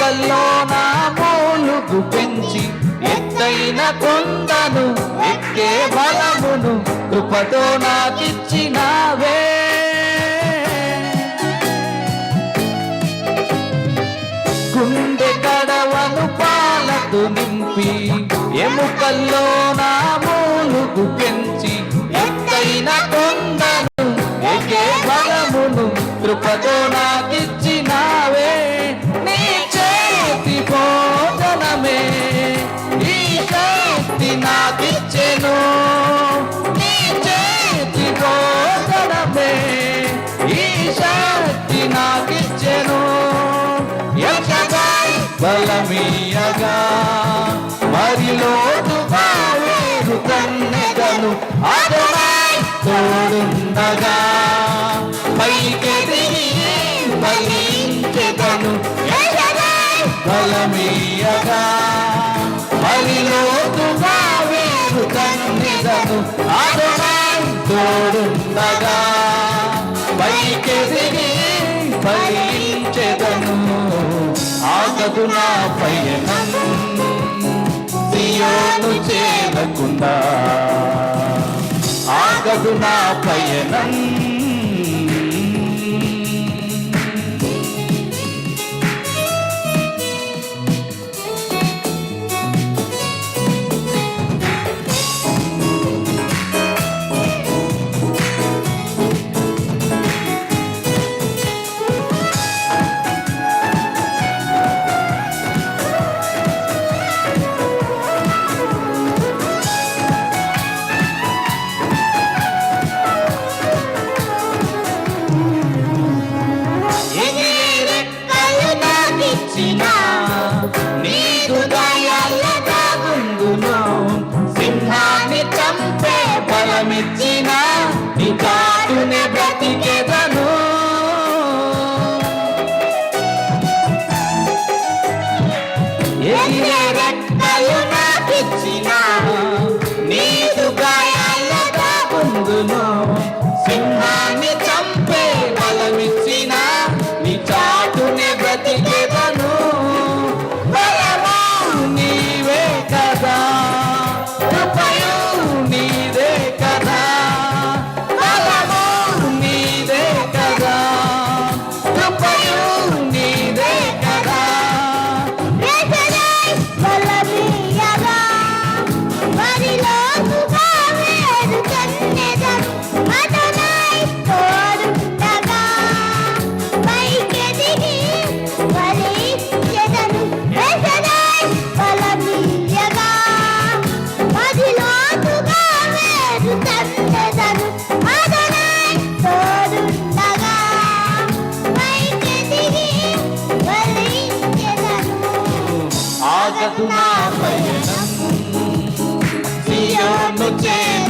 ఎముకల్లో నా మూలుగు పెంచి ఎత్తైన కొండను ఎక్కే బలమును కృపతో నాకిచ్చినావే. గుండె కడవను పాలతో నింపి ఎముకల్లో నా మూలుగు పెంచి ఎత్తైన కొండను ఎగే బలమును కృపతో నాకిచ్చి బలమీయగా మరి లోతుగా వేరు కన్నెగను అదనాయ్ తోడుండగా. పైకెదిరి బలించెదను బలమీయగా మరి లోతుగా వేరు కన్నెగను అదనాయ్ తోడుండగా. పైకెదిరి బలించెదను ఆగదు నా పయనం. సియోను చేరకుండా. ఆగదు నా పయనం.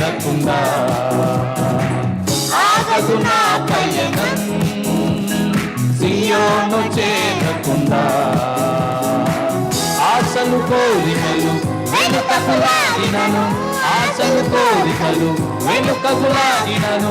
చేరకుండా ఆగదు నా పయనం. సియోను చేరకుండా. ఆశలు కోరికలు వెనుకకు లాగినను ఆశలు కోరికలు వెనుకకు లాగినను